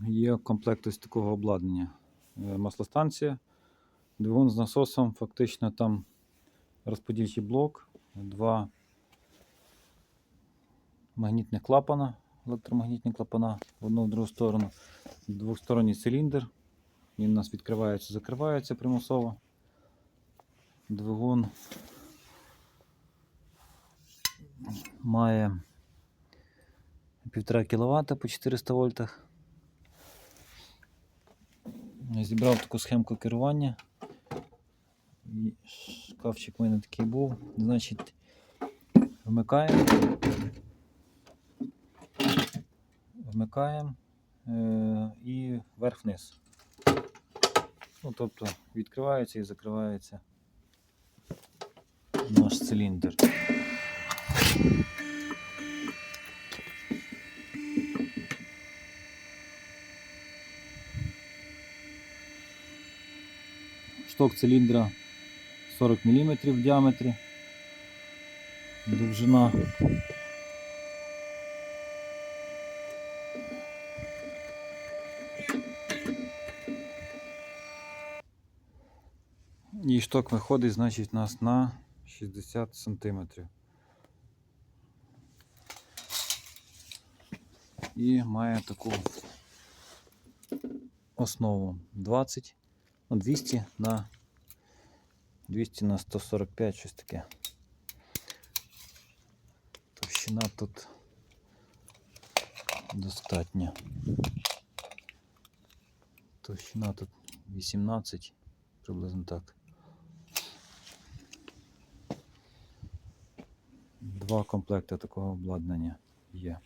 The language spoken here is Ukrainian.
Є комплект ось такого обладнання. Е, Маслостанція, двигун з насосом, фактично там розподільчий блок, два магнітних клапана, електромагнітні клапана в одну в другу сторону, двосторонній циліндр. Він у нас відкривається, закривається примусово. Двигун має 1,5 кВт по 400 вольтах. Зібрав таку схемку керування. Шкафчик у мене такий був. Значить, вмикаємо. Вмикаємо е- і вверх-вниз. Ну, тобто відкривається і закривається наш циліндр. Шток циліндра 40 мм в діаметрі. Довжина. І шток виходить, значить, нас на 60 см. І має таку основу 20, ну, 200 на 200 на 145, щось таке. Товщина тут достатня. Товщина тут 18, приблизно так. Два комплекти такого обладнання є.